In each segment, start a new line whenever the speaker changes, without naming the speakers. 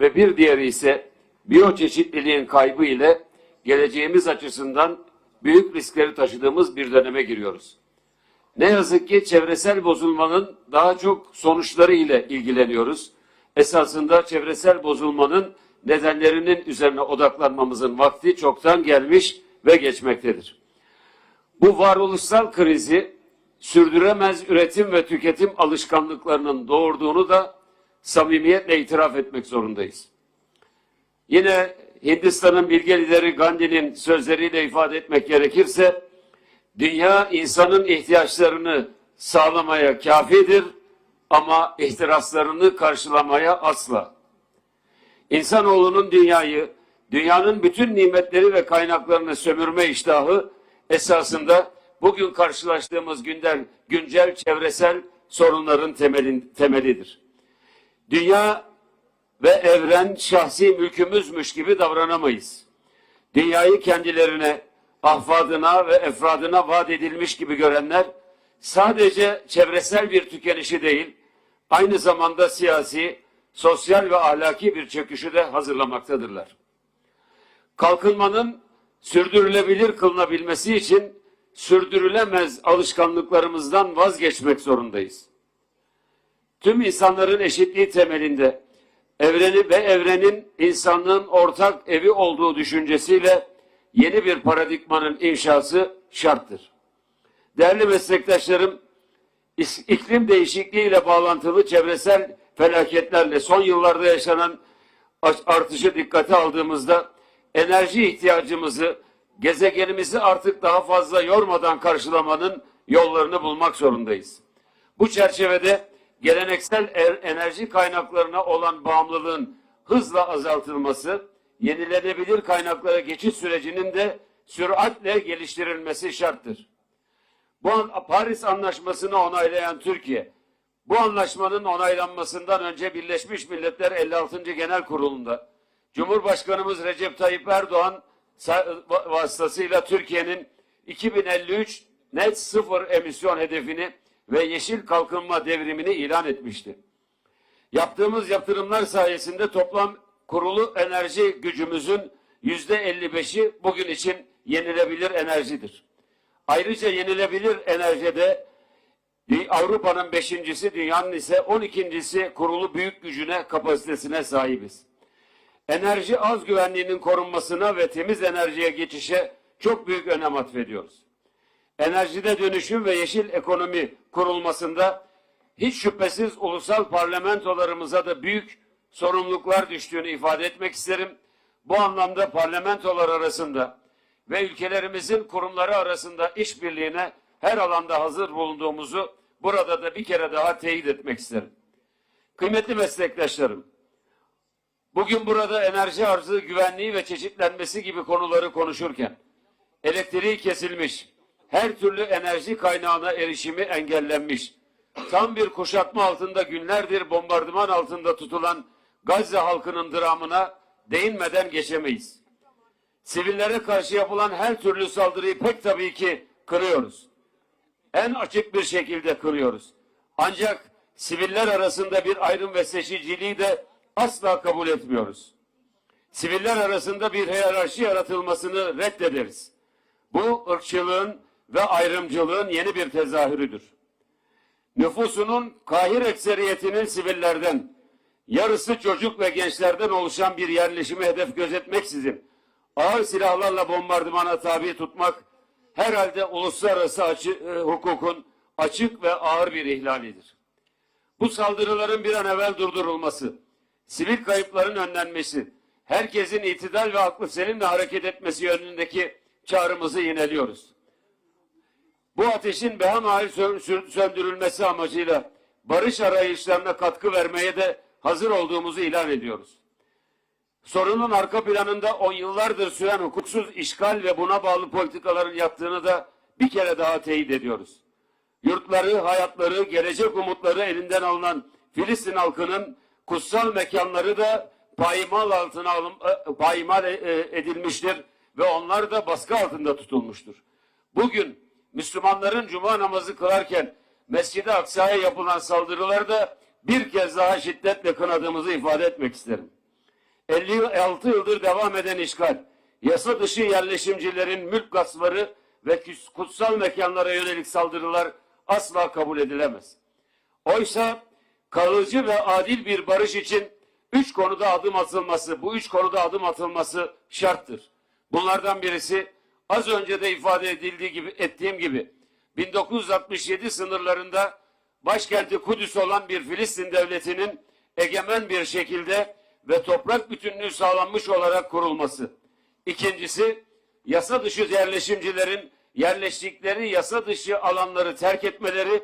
ve bir diğeri ise biyoçeşitliliğin kaybı ile geleceğimiz açısından büyük riskleri taşıdığımız bir döneme giriyoruz. Ne yazık ki çevresel bozulmanın daha çok sonuçları ile ilgileniyoruz. Esasında çevresel bozulmanın nedenlerinin üzerine odaklanmamızın vakti çoktan gelmiş ve geçmektedir. Bu varoluşsal krizi sürdüremez üretim ve tüketim alışkanlıklarının doğurduğunu da samimiyetle itiraf etmek zorundayız. Yine Hindistan'ın bilge lideri Gandhi'nin sözleriyle ifade etmek gerekirse, dünya insanın ihtiyaçlarını sağlamaya kafidir ama ihtiraslarını karşılamaya asla. İnsanoğlunun dünyayı, dünyanın bütün nimetleri ve kaynaklarını sömürme iştahı esasında bugün karşılaştığımız gündel, güncel çevresel sorunların temelin, temelidir. Dünya ve evren şahsi mülkümüzmüş gibi davranamayız. Dünyayı kendilerine, ahfadına ve efradına vaat edilmiş gibi görenler sadece çevresel bir tükenişi değil, aynı zamanda siyasi, sosyal ve ahlaki bir çöküşü de hazırlamaktadırlar. Kalkınmanın sürdürülebilir kılınabilmesi için sürdürülemez alışkanlıklarımızdan vazgeçmek zorundayız. Tüm insanların eşitliği temelinde evreni ve evrenin insanlığın ortak evi olduğu düşüncesiyle yeni bir paradigmanın inşası şarttır. Değerli meslektaşlarım, iklim değişikliğiyle bağlantılı çevresel felaketlerle son yıllarda yaşanan aş- artışı dikkate aldığımızda enerji ihtiyacımızı gezegenimizi artık daha fazla yormadan karşılamanın yollarını bulmak zorundayız. Bu çerçevede geleneksel er- enerji kaynaklarına olan bağımlılığın hızla azaltılması, yenilenebilir kaynaklara geçiş sürecinin de süratle geliştirilmesi şarttır. Bu an, Paris Anlaşması'nı onaylayan Türkiye, bu anlaşmanın onaylanmasından önce Birleşmiş Milletler 56. Genel Kurulu'nda Cumhurbaşkanımız Recep Tayyip Erdoğan vasıtasıyla Türkiye'nin 2053 net sıfır emisyon hedefini ve yeşil kalkınma devrimini ilan etmişti. Yaptığımız yatırımlar sayesinde toplam kurulu enerji gücümüzün yüzde 55'i bugün için yenilebilir enerjidir. Ayrıca yenilebilir enerjide Avrupa'nın beşincisi, dünyanın ise on ikincisi kurulu büyük gücüne, kapasitesine sahibiz. Enerji az güvenliğinin korunmasına ve temiz enerjiye geçişe çok büyük önem atfediyoruz. Enerjide dönüşüm ve yeşil ekonomi kurulmasında hiç şüphesiz ulusal parlamentolarımıza da büyük sorumluluklar düştüğünü ifade etmek isterim. Bu anlamda parlamentolar arasında ve ülkelerimizin kurumları arasında işbirliğine her alanda hazır bulunduğumuzu burada da bir kere daha teyit etmek isterim. Kıymetli meslektaşlarım, bugün burada enerji arzı, güvenliği ve çeşitlenmesi gibi konuları konuşurken elektriği kesilmiş, her türlü enerji kaynağına erişimi engellenmiş, tam bir kuşatma altında günlerdir bombardıman altında tutulan Gazze halkının dramına değinmeden geçemeyiz. Sivillere karşı yapılan her türlü saldırıyı pek tabii ki kırıyoruz. En açık bir şekilde kırıyoruz. Ancak siviller arasında bir ayrım ve seçiciliği de asla kabul etmiyoruz. Siviller arasında bir hiyerarşi yaratılmasını reddederiz. Bu ırkçılığın ve ayrımcılığın yeni bir tezahürüdür. Nüfusunun kahir ekseriyetinin sivillerden, yarısı çocuk ve gençlerden oluşan bir yerleşimi hedef gözetmeksizin ağır silahlarla bombardımana tabi tutmak herhalde uluslararası açı, e, hukukun açık ve ağır bir ihlalidir. Bu saldırıların bir an evvel durdurulması, sivil kayıpların önlenmesi, herkesin itidal ve aklı selimle hareket etmesi yönündeki çağrımızı yineliyoruz. Bu ateşin sö- söndürülmesi amacıyla barış arayışlarına katkı vermeye de hazır olduğumuzu ilan ediyoruz. Sorunun arka planında on yıllardır süren hukuksuz işgal ve buna bağlı politikaların yattığını da bir kere daha teyit ediyoruz. Yurtları, hayatları, gelecek umutları elinden alınan Filistin halkının kutsal mekanları da payimal altına alın, e, payimal e, e, edilmiştir ve onlar da baskı altında tutulmuştur. Bugün Müslümanların cuma namazı kılarken Mescid-i Aksa'ya yapılan saldırıları da bir kez daha şiddetle kınadığımızı ifade etmek isterim. 56 yıldır devam eden işgal, yasa dışı yerleşimcilerin mülk gaspları ve kutsal mekanlara yönelik saldırılar asla kabul edilemez. Oysa kalıcı ve adil bir barış için üç konuda adım atılması, bu üç konuda adım atılması şarttır. Bunlardan birisi az önce de ifade edildiği gibi ettiğim gibi 1967 sınırlarında başkenti Kudüs olan bir Filistin devletinin egemen bir şekilde ve toprak bütünlüğü sağlanmış olarak kurulması. İkincisi yasa dışı yerleşimcilerin yerleştikleri yasa dışı alanları terk etmeleri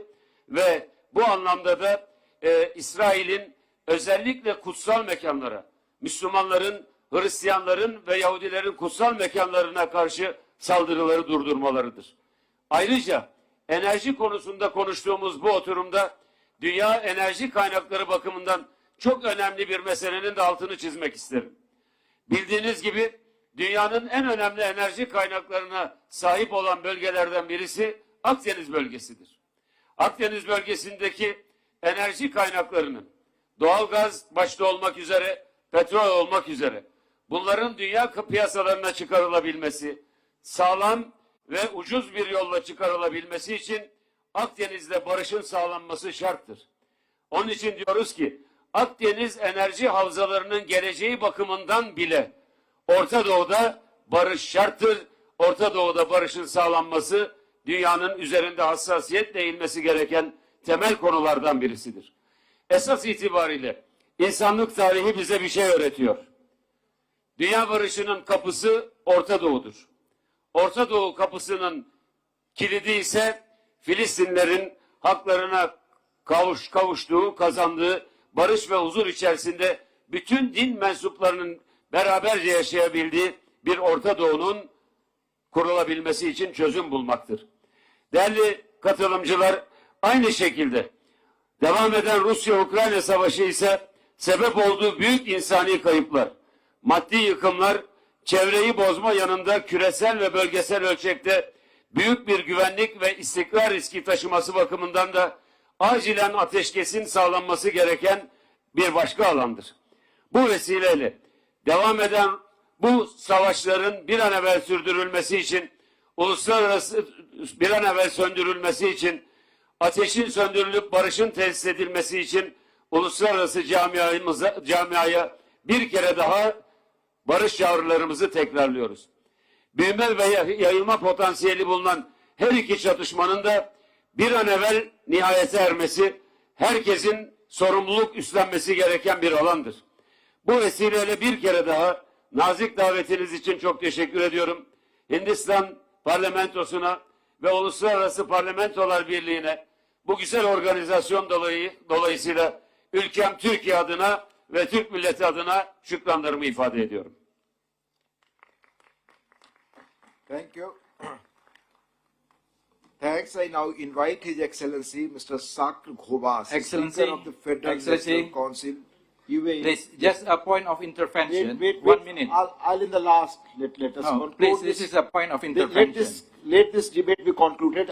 ve bu anlamda da e, İsrail'in özellikle kutsal mekanlara, Müslümanların, Hristiyanların ve Yahudilerin kutsal mekanlarına karşı saldırıları durdurmalarıdır. Ayrıca enerji konusunda konuştuğumuz bu oturumda dünya enerji kaynakları bakımından çok önemli bir meselenin de altını çizmek isterim. Bildiğiniz gibi dünyanın en önemli enerji kaynaklarına sahip olan bölgelerden birisi Akdeniz bölgesidir. Akdeniz bölgesindeki enerji kaynaklarının doğalgaz başta olmak üzere, petrol olmak üzere bunların dünya piyasalarına çıkarılabilmesi, sağlam ve ucuz bir yolla çıkarılabilmesi için Akdeniz'de barışın sağlanması şarttır. Onun için diyoruz ki Akdeniz enerji havzalarının geleceği bakımından bile Orta Doğu'da barış şarttır. Orta Doğu'da barışın sağlanması dünyanın üzerinde hassasiyetle eğilmesi gereken temel konulardan birisidir. Esas itibariyle insanlık tarihi bize bir şey öğretiyor. Dünya barışının kapısı Orta Doğu'dur. Orta Doğu kapısının kilidi ise Filistinlerin haklarına kavuş, kavuştuğu, kazandığı barış ve huzur içerisinde bütün din mensuplarının beraberce yaşayabildiği bir Orta Doğu'nun kurulabilmesi için çözüm bulmaktır. Değerli katılımcılar, aynı şekilde devam eden Rusya-Ukrayna savaşı ise sebep olduğu büyük insani kayıplar, maddi yıkımlar, çevreyi bozma yanında küresel ve bölgesel ölçekte büyük bir güvenlik ve istikrar riski taşıması bakımından da acilen ateşkesin sağlanması gereken bir başka alandır. Bu vesileyle devam eden bu savaşların bir an evvel sürdürülmesi için uluslararası bir an evvel söndürülmesi için ateşin söndürülüp barışın tesis edilmesi için uluslararası camiamıza, camiaya bir kere daha barış çağrılarımızı tekrarlıyoruz. Büyüme ve yayılma potansiyeli bulunan her iki çatışmanın da bir an evvel nihayete ermesi, herkesin sorumluluk üstlenmesi gereken bir alandır. Bu vesileyle bir kere daha nazik davetiniz için çok teşekkür ediyorum. Hindistan parlamentosuna ve Uluslararası Parlamentolar Birliği'ne bu güzel organizasyon dolayı, dolayısıyla ülkem Türkiye adına ve Türk milleti adına şükranlarımı ifade ediyorum.
Thank you. Thanks. I now invite His Excellency Mr. Sak Ghovas,
Excellency,
Speaker of the Federal
Excellency,
Council. You may
Please, just a point of intervention.
wait, wait,
One minute.
I'll, I'll in the last let let us
No,
conclude
please, this is a point of
Let-
intervention.
Let this let this debate be concluded.